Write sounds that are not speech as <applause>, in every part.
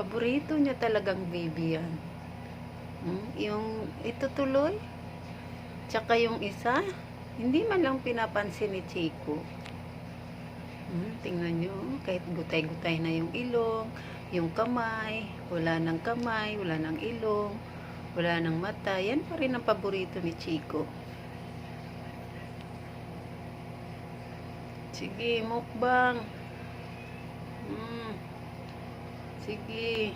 Paborito niya talagang baby yan. Hmm? Yung ito tuloy. Tsaka yung isa, hindi man lang pinapansin ni Chico. Hmm, tingnan nyo, kahit gutay-gutay na yung ilong, yung kamay, wala nang kamay, wala nang ilong, wala nang mata. Yan pa rin ang paborito ni Chico. Sige, mukbang. Hmm. Sige.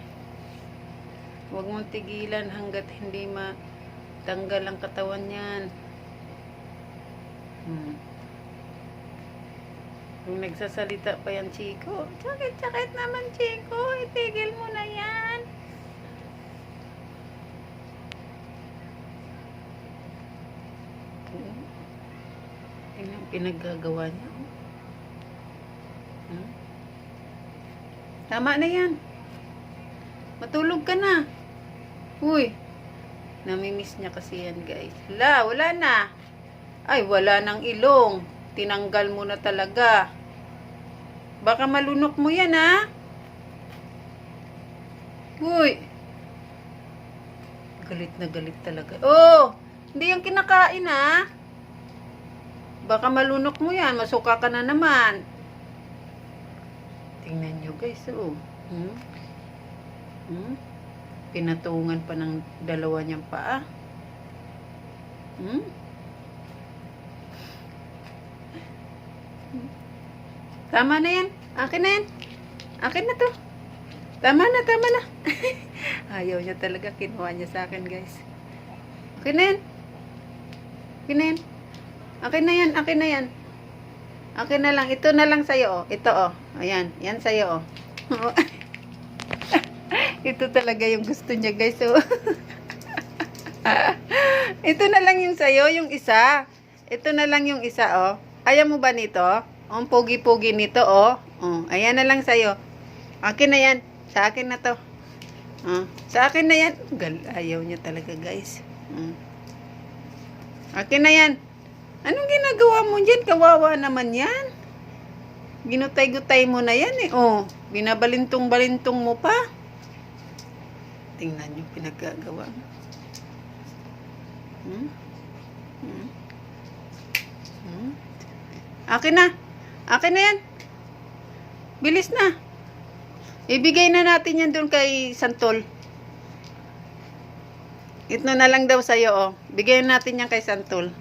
Huwag mong tigilan hanggat hindi matanggal ang katawan niyan. Hmm. Kung nagsasalita pa yan, Chico, sakit-sakit naman, Chico. Itigil mo na yan. Hmm. Tingnan pinaggagawa niya. oh. Hmm? Tama na yan. Matulog ka na. Uy. Namimiss niya kasi yan, guys. La, wala na. Ay, wala nang ilong. Tinanggal mo na talaga. Baka malunok mo yan, ha? Uy. Galit na galit talaga. Oh, hindi yung kinakain, ha? Baka malunok mo yan. Masuka ka na naman. Tingnan nyo, guys, oh. Hmm? Hmm? Pinatungan pa ng dalawa niyang paa. Hmm? Tama na yan. Akin na yan. Akin na to. Tama na, tama na. <laughs> Ayaw niya talaga. Kinuha niya sa akin, guys. Akin na yan. Akin na yan. Akin na yan. Akin na yan. Akin na lang. Ito na lang sa'yo, oh. Ito, oh. Ayan. Yan sa'yo, oh. <laughs> Ito talaga yung gusto niya, guys. Oh. <laughs> Ito na lang yung sa'yo, yung isa. Ito na lang yung isa, oh. Ayaw mo ba nito? Oh, ang pogi-pogi nito, oh. oh. Ayan na lang sa'yo. Akin na yan. Sa akin na to. Oh. Sa akin na yan. Gal ayaw niya talaga, guys. Mm. Akin na yan. Anong ginagawa mo dyan? Kawawa naman yan. Ginutay-gutay mo na yan, eh. Oh, binabalintong-balintong mo pa. Tingnan yung pinaggagawa mo. Hmm? Hmm? Hmm? Akin na. Akin na yan. Bilis na. Ibigay na natin yan doon kay Santol. Ito na lang daw sa'yo, oh. Bigay natin yan kay Santol.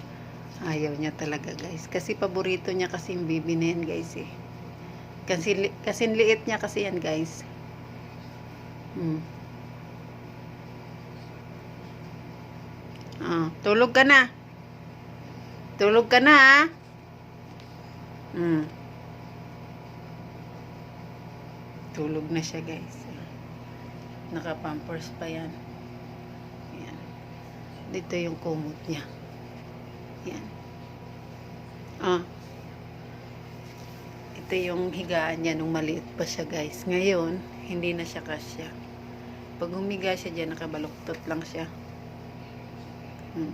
Ayaw niya talaga, guys. Kasi paborito niya kasi yung bibi na yan, guys, eh. Kasi, kasi liit niya kasi yan, guys. Hmm. Ah, tulog ka na. Tulog ka na, ha? Hmm. Tulog na siya, guys. Naka-pampers pa yan. Yan. Dito yung kumot niya. Yan. Ah. Ito yung higaan niya nung maliit pa siya, guys. Ngayon, hindi na siya kasya. Pag humiga siya dyan, nakabaluktot lang siya. Hmm.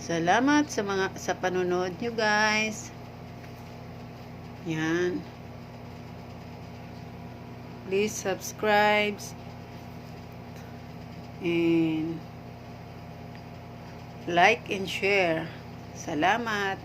Salamat sa mga sa panonood nyo guys. Yan. Please subscribe and like and share. Salamat.